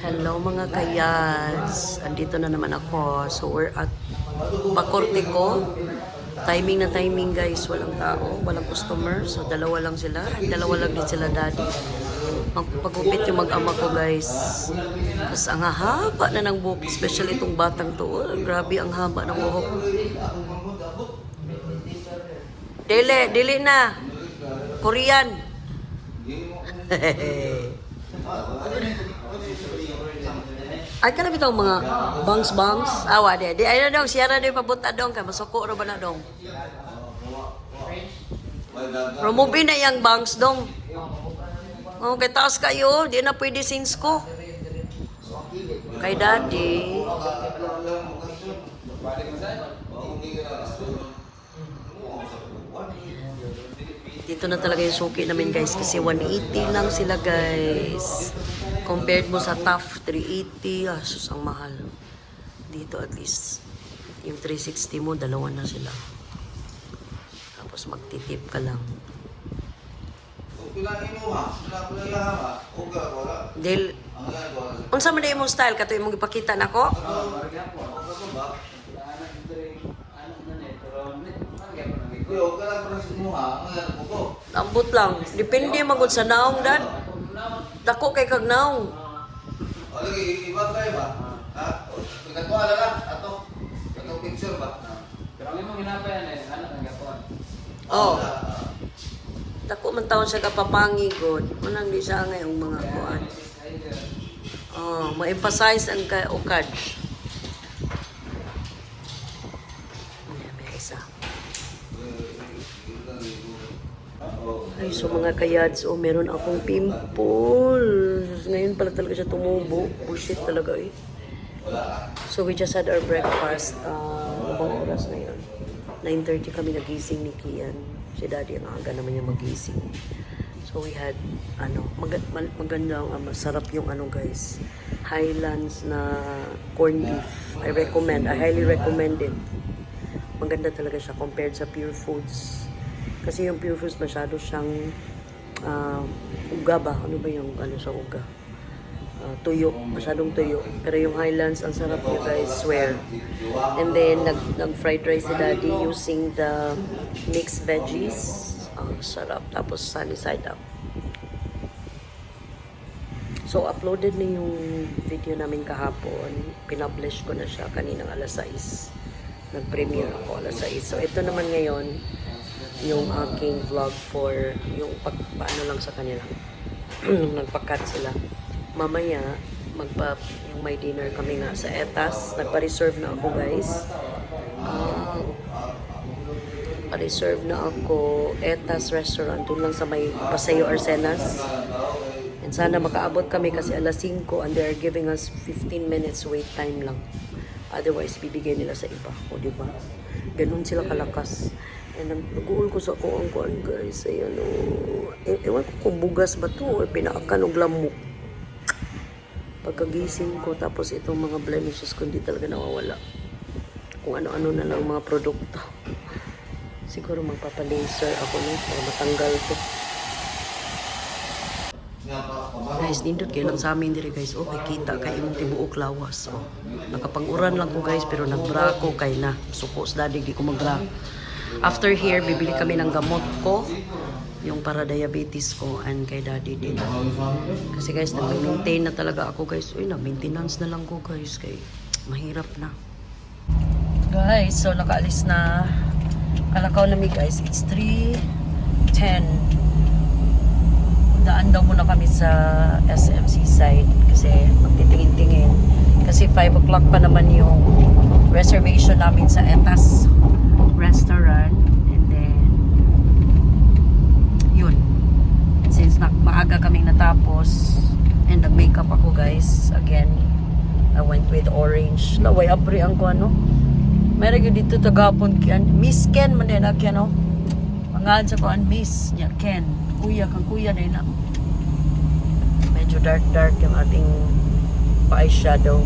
Hello mga kayas. Andito na naman ako. So we're at Pakorte ko. Timing na timing guys. Walang tao. Walang customer. So dalawa lang sila. Dalawa lang din sila daddy. Magpagupit yung mag-ama ko guys. Tapos ang haba na ng buhok. Especially itong batang to. Oh, grabe ang haba ng buhok. Dili, dili na. Korean. Ay ka na bitaw mga bangs bangs. Awa de. Di ay na dong siya na di pabuta dong kay masuko ra ba na dong. Remove na yang bangs dong. Oh, kay taas kayo, di na pwede since ko. Kay daddy. Dito na talaga yung suki namin guys kasi 180 lang sila guys. Compared mo sa tough 380, ah, sus ang mahal. Dito at least yung 360 mo, dalawa na sila. Tapos magtitip ka lang. Dahil, unsa man imong style kato imong ipakita nako? Ambot lang. Depende magud sa naong dad. Dako kay kag naong. Pero ang imong ginapayan eh, ano ang gatuan? Oh. Dako man taon siya kapapangi god. Unang di siya ngayong mga kuan. Oh, ma-emphasize ang ka ukad. Ay, so mga kayads, oh, meron akong pimples. Ngayon pala talaga siya tumubo. Bullshit talaga eh. So we just had our breakfast. Uh, bang oras na yun? 9.30 kami nagising ni Kian. Si daddy ang aga naman niya magising. So we had, ano, mag- maganda, uh, masarap yung ano guys. Highlands na corned beef. I recommend, I highly recommend it. Maganda talaga siya compared sa Pure Foods. Kasi yung Foods masyado siyang uh, uga ba? Ano ba yung ano sa uga? uh, tuyo, masyadong tuyo. Pero yung Highlands, ang sarap niya guys, swear. And then, nag, nag-fried rice si daddy using the mixed veggies. Ang sarap. Tapos, sunny side up. So, uploaded na yung video namin kahapon. Pinablish ko na siya kaninang alas 6. Nag-premiere ako alas 6. So, ito naman ngayon, yung aking vlog for yung pag, paano lang sa kanila. Nagpakat sila mamaya magpa yung may dinner kami nga sa Etas. Nagpa-reserve na ako, guys. Ah, pa-reserve na ako Etas restaurant doon lang sa may Paseo Arsenas. And sana makaabot kami kasi alas 5 and they are giving us 15 minutes wait time lang. Otherwise, bibigay nila sa iba. O, di ba? Ganun sila kalakas. And ang nag-uul ko sa ko ang kuan guys. Ayan o. E- ewan ko kung bugas ba to o pinaakan og lamok. Pagkagising ko tapos itong mga blemishes ko hindi talaga nawawala. Kung ano-ano na lang mga produkto. Siguro magpapalaser ako no para matanggal to. Guys nindot kayo lang sa amin diri guys. Oh kita kay imong tibuok lawas oh. Nakapanguran lang ko guys pero nagbra ko kay na. Suko sa dadig di ko magbra after here bibili kami ng gamot ko yung para diabetes ko and kay daddy din. Kasi guys, nag-maintain na talaga ako guys. Uy, na-maintenance na lang ko guys. Kay mahirap na. Guys, so nakaalis na. Kalakaw na mi guys. It's 3.10. Daan daw muna kami sa SMC side kasi magtitingin-tingin. Kasi 5 o'clock pa naman yung reservation namin sa Etas restaurant. And then, yun. Since na, maaga kaming natapos and nag-makeup ako guys, again, I went with orange. Laway abri ang ko ano. Meron yun dito tagapon kian. Miss Ken man din agyan no. Pangalan sa kuan Miss niya Ken. Kuya kang kuya din na. Medyo dark dark yung ating eyeshadow.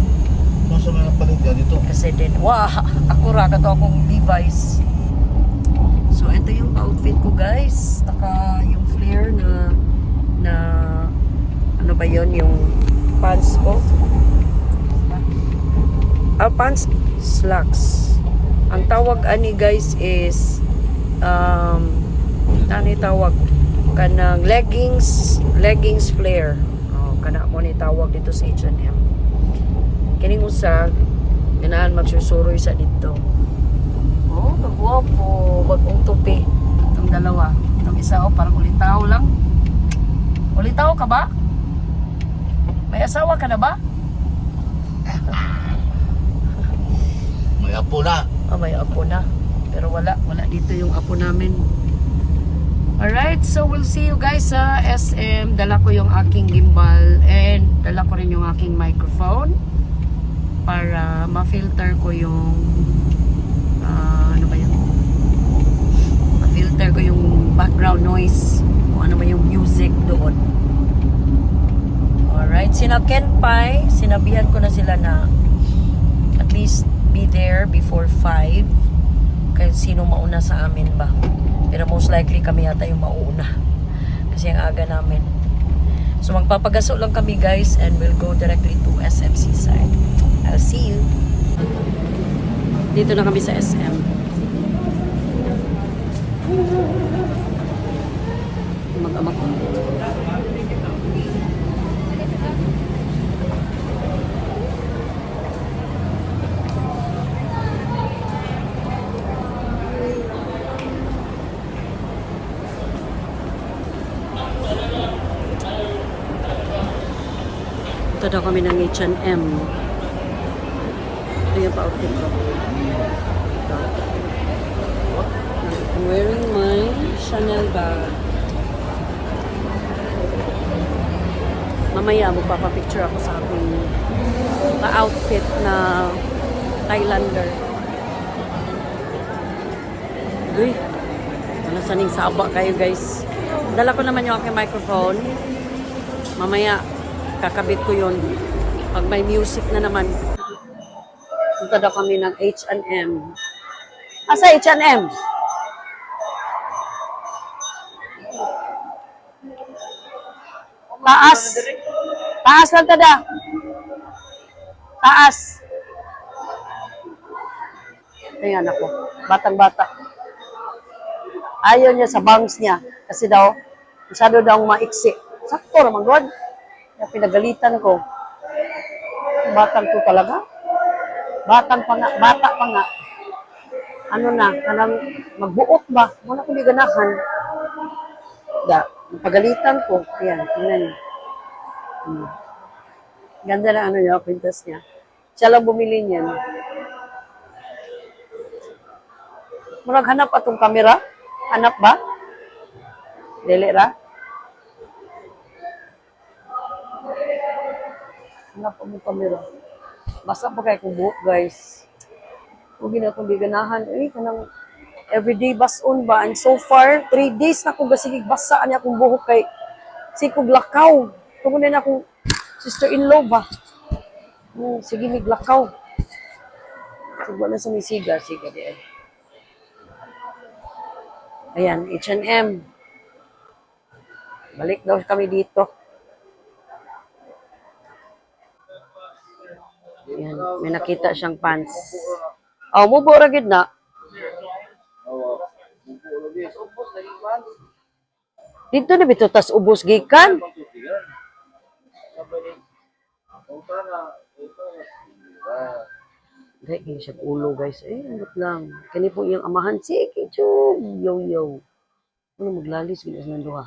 Masa may napalit dito? Kasi din, wah, ako ra kato akong device. Ito yung outfit ko, guys. Naka yung flare na, na, ano ba yon yung pants ko. ah, pants slacks. Ang tawag ani guys is um ano tawag kanang leggings leggings flare. Oh, kana mo ni tawag dito sa H&M. Kining usa ganahan magsusuroy sa dito. Oh, kagwapo. Bagong tupi. Isa, oh, parang ulitaw lang. Ulitaw ka ba? May asawa ka na ba? May apo na. Ah, may apo na. Pero wala. Wala dito yung apo namin. Alright, so we'll see you guys sa SM. Dala ko yung aking gimbal and dala ko rin yung aking microphone para ma-filter ko yung ah, ano ba yun? Ma-filter ko yung background noise kung ano ba yung music doon. Alright, sina Ken Pai, sinabihan ko na sila na at least be there before 5 kahit sino mauna sa amin ba. Pero most likely kami yata yung mauuna. Kasi ang aga namin. So magpapagaso lang kami guys and we'll go directly to SMC side. I'll see you. Dito na kami sa SM daw kami ng H&M. Ito yung pa-outfit ko. I'm wearing my Chanel bag. Mamaya, magpapapicture ako sa aking ka-outfit na Thailander. Uy, ano saning saba kayo guys. Dala ko naman yung aking microphone. Mamaya, kakabit ko yun. Pag may music na naman. Punta daw kami ng H&M. Asa H&M? Taas. Taas lang tada. Taas. Ayan ako. Batang-bata. Ayaw niya sa bangs niya. Kasi daw, masyado daw maiksi. Sakto naman, God. Kaya pinagalitan ko. Batang ko talaga. Batang pa nga, bata pa nga. Ano na, kanang magbuot ba? Muna ko ganahan. Da, pagalitan ko. Ayan, tingnan niyo. Hmm. Ganda na ano niya, pintas niya. Siya lang bumili niyan. Murag hanap atong kamera? Hanap ba? Dili ra? Hanap mo kamera. Basa pa kay kong buhok, guys. Huwag na akong ganahan. Eh, kanang everyday bason ba? And so far, three days na akong gasigig basa niya akong buhok kay si kong lakaw. Tungkol na akong sister-in-law ba? Hmm, sige, miglakaw. Subo na sa misiga. Sige, di eh. Ayan, H&M. Balik daw kami dito. Ayan, may nakita siyang pants. Oh, mubo ra gid na. Dito na bito tas ubos gikan. Dahil kini siya ulo guys. Eh, andot lang. Kani po yung amahan. Sige, chug. Yo, yo. Ano maglalis ginas ng duha.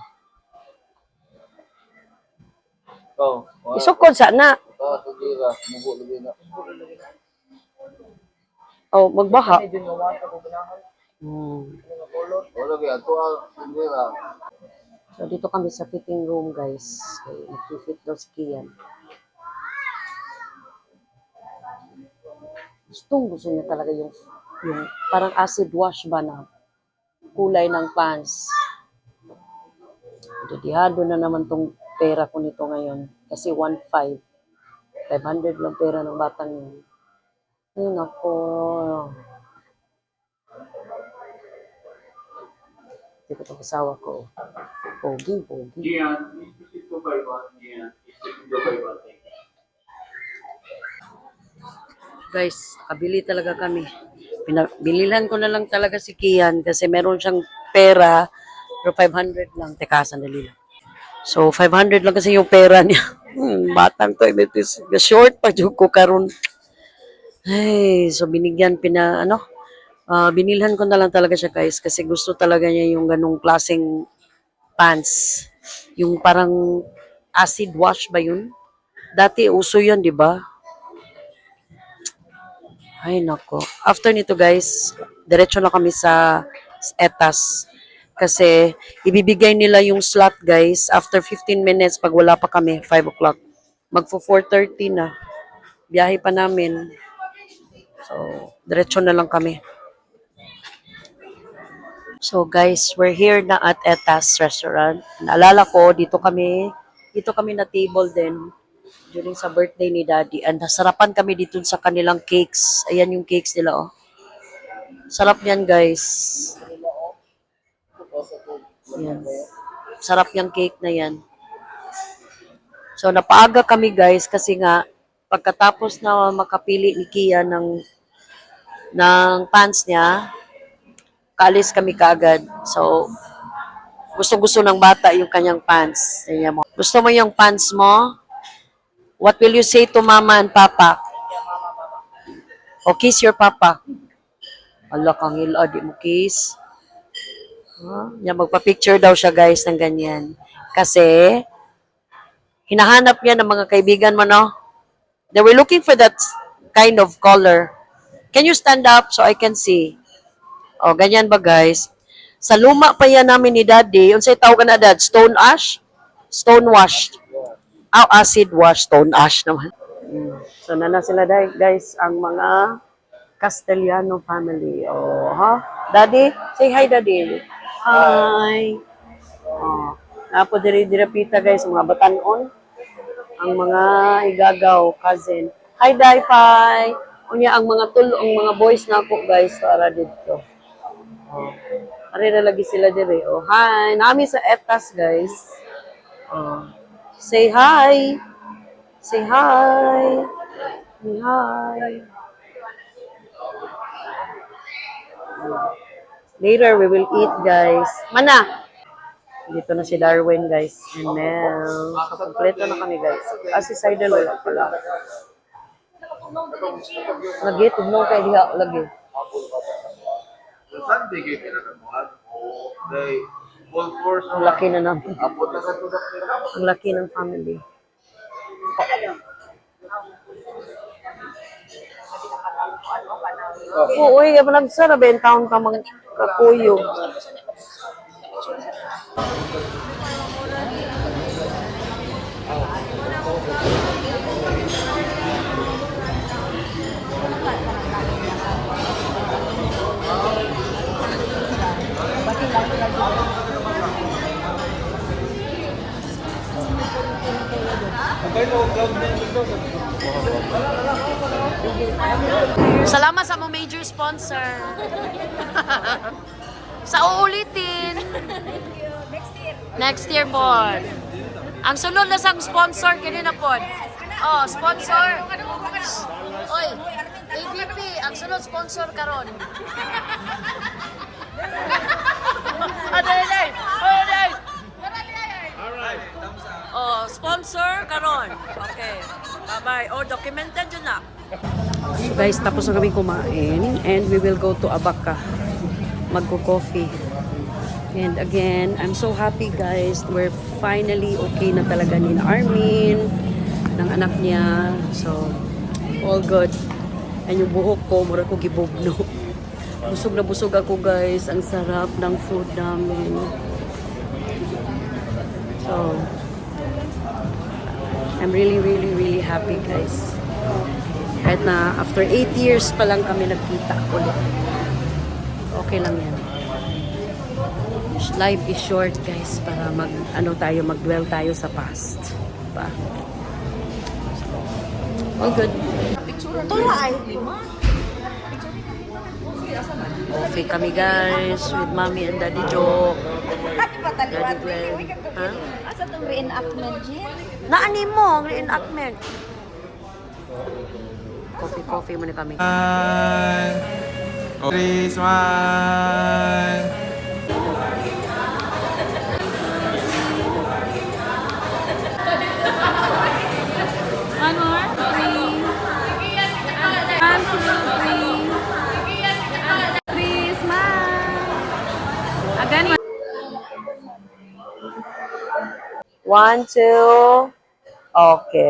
Oh, Isukod sana. Ah, tugira, mugo lagi na. Oh, magbaha. Medyo ngawan ka po ganahan. Hmm. Wala kay ato ah, tugira. So, dito kami sa fitting room, guys. Okay, nag-fit daw si Kian. Gustong gusto niya talaga yung, yung parang acid wash ba na kulay ng pants. Dedihado na naman tong pera ko nito ngayon. Kasi 1.5. 500 lang pera ng batang yun. Ay, nako. Hindi ko itong kasawa ko. Pogi, pogi. Gian, ko ba iba? Gian, ko ba? Guys, kabili talaga kami. Pinabililan ko na lang talaga si Kian kasi meron siyang pera pero 500 lang. Teka, sandali lang. So, 500 lang kasi yung pera niya. Hmm, batang to. Imitis. Short pa yung ko karon. Ay, so binigyan, pina, ano, ah, binilhan ko na lang talaga siya guys kasi gusto talaga niya yung ganong klaseng pants. Yung parang acid wash ba yun? Dati uso yun, di ba? Ay, nako. After nito, guys, diretso na kami sa etas. Kasi, ibibigay nila yung slot, guys, after 15 minutes, pag wala pa kami, 5 o'clock. Magfo 4.30 na. Biyahe pa namin. So, diretso na lang kami. So, guys, we're here na at Etas Restaurant. Naalala ko, dito kami, dito kami na table din during sa birthday ni Daddy. And nasarapan kami dito sa kanilang cakes. Ayan yung cakes nila, oh. Sarap yan, guys. Yan. Sarap yung cake na yan. So, napaaga kami, guys, kasi nga, pagkatapos na makapili ni Kia ng, ng pants niya, kaalis kami kaagad. So, gusto-gusto ng bata yung kanyang pants. Mo. Gusto mo yung pants mo? What will you say to mama and papa? O kiss your papa. Allah kang ila, di mo kiss. Huh? Yan, magpa-picture daw siya guys ng ganyan. Kasi, hinahanap niya ng mga kaibigan mo, no? They were looking for that kind of color. Can you stand up so I can see? O, ganyan ba guys? Sa luma pa yan namin ni Daddy, unsay tawag na dad? Stone ash? Stone washed. Ah, acid wash, stone ash naman. Mm. So, nana sila dahil, guys, ang mga Castellano family. Oh, ha? Daddy? Say hi, Daddy. Hi. Oh, napo diri dirapita guys, mga batanon. Ang mga igagaw, cousin. Hi, Dai Pai. Unya ang mga tul, ang mga boys na ako guys, para dito. Oh. Ari na lagi sila dire. Oh, hi. Nami sa etas, guys. Oh. Say hi. Say hi. Say hi. Later, we will eat, guys. Mana? Dito na si Darwin, guys. And Mel. Kompleto na kami, guys. Ah, si Sidel, wala pala. Lagi, tugnaw kay diha. Lagi. Kayo Ang laki na namin. Ang laki ng family. Oo, uy, kapag nagsara, bentaon ka mga kakuyo. Salamat sa mga major sponsor. sa uulitin. Next year po. Ang sunod na sang sponsor kini na po. Oh, sponsor. Oy, AVP, ang sunod sponsor karon. sponsor karon. Okay. Bye-bye. Oh, documented yun na. Guys, tapos na kami kumain and we will go to Abaca. Magko-coffee. And again, I'm so happy guys. We're finally okay na talaga ni Armin, ng anak niya. So, all good. And yung buhok ko, mura ko gibugno. Busog na busog ako guys. Ang sarap ng food namin. So, I'm really, really, really happy guys. Kahit na after 8 years pa lang kami nagkita ulit. Okay lang yan. Life is short guys para mag ano tayo mag-dwell tayo sa past. Diba? All good. Okay kami guys with mommy and daddy Joe. Daddy Glenn. Ha? Asa tong reenactment, Jill? Naani mo ang reenactment? Coffee, coffee muna kami. Oh, Christmas. One more, please. One, two, three. Christmas. Again, one. One, two. Okay.